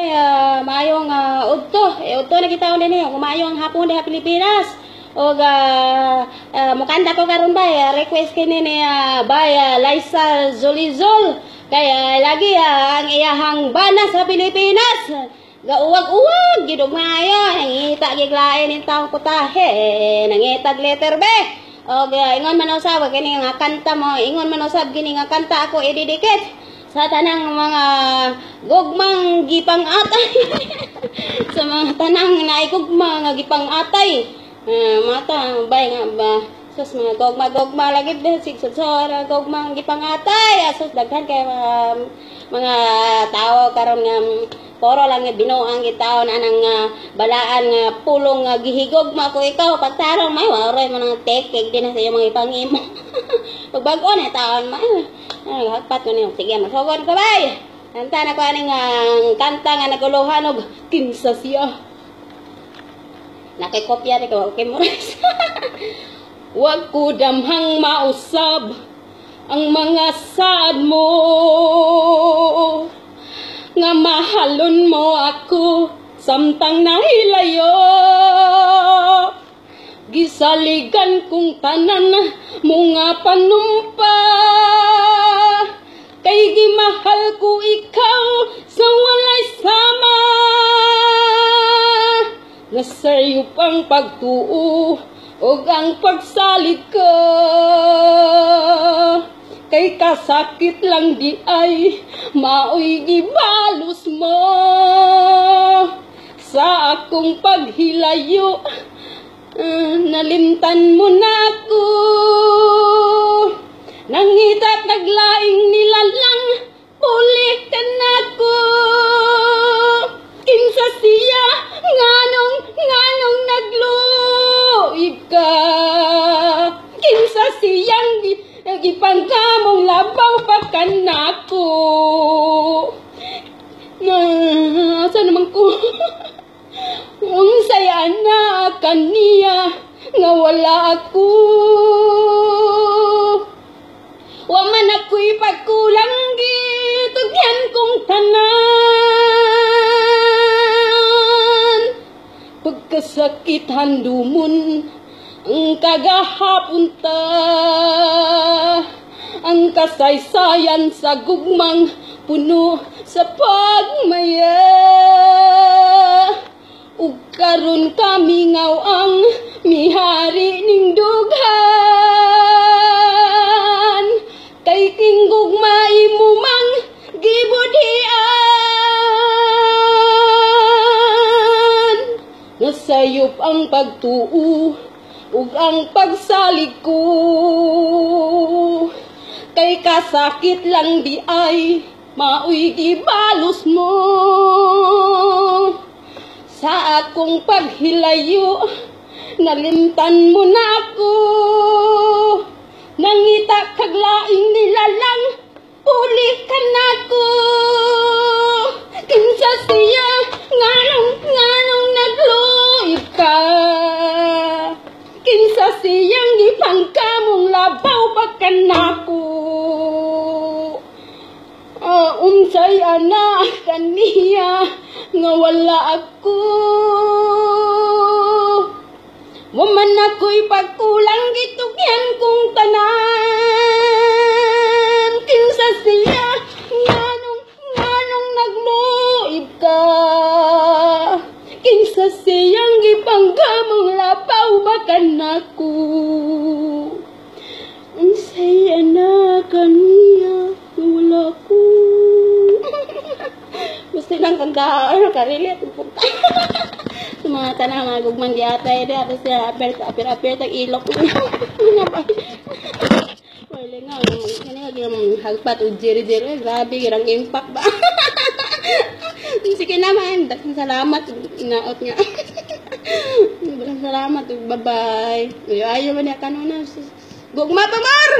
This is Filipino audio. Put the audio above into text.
Ay, uh, maayong uh, udto. Eh, udto na kita ulit niyo. Kumayong hapon sa Pilipinas. O uh, uh, mukanda ko karon ba uh, request kini ni uh, bay uh, Liza Zolizol. Kaya lagi uh, ang iyahang bana sa Pilipinas. Gauwag-uwag gid maayo. Nangita gid lain in taong putahe. Nangitag letter B o uh, ingon man usab kini nga kanta mo. Ingon man usab kini nga kanta ako ididikit sa tanang mga gugmang gipang atay sa mga tanang naigugma nga gipang atay uh, mata bay nga ba? Sus mga gogma gogma lagi din sig sora gogma gipang atay asus daghan kay mga mga tao karon nga poro lang nga binuang gitaon anang uh, balaan nga pulong nga gihigog ma ko ikaw pagtarong may waray man ang tekeg din sa iyong mga ipangimo. Pagbago na taon may ay hagpat ko niyo sige masugod ka bay! Kanta na ko aning uh, kanta nga naguluhan og kinsa siya. Nakikopya ni ko okay mo wag ko damhang mausab ang mga saad mo. Nga mahalon mo ako samtang nahilayo. Gisaligan kong tanan mga panumpa kay gimahal ko ikaw sa walay sama. Nga sayo pang pagtuo o ang pagsalig ka kay kasakit lang di ay maoy gibalos mo. Sa akong paghilayo uh, nalimtan mo na ako pa kanako na asa naman ko? Ang saya na kaniya nga wala ako. Wa man ako'y pagkulang gitugyan kong tanan. Pagkasakit handumon ang kagahapon ang kasaysayan sa gugmang puno sa pagmaya ug karon kami ngaw ang mihari ning dughan. Kay kinggug maimumang gibudhian. Nasayop ang pagtuo ug ang pagsalig ko kay kasakit lang di ay maoy gibalos mo. Sa akong paghilayo nalimtan mo na ako. Nangita kaglaing nilalang uli ka na ko. Kinsa siya nganong nganong nagluib ka? Kinsa siyang ipangkamong labaw pagkanako uh, ana kaniya nga wala ako. Waman ako'y pagkulang gitugyan kong tanan. Kinsa siya nganong nganong nagluib ka? Kinsa siyang gipanggamong labaw bakan ako Gusto nang kandaan karili at punta sa mga tanang mga gugmang diatay di ato siya apir apir apir tag ilok ba? Wala nga kani nga ginang hagpat og jiri jiri grabe girang impact ba? Sige naman daghang salamat inaot daghang salamat bye bye ayo man ya kanuna gugma pamar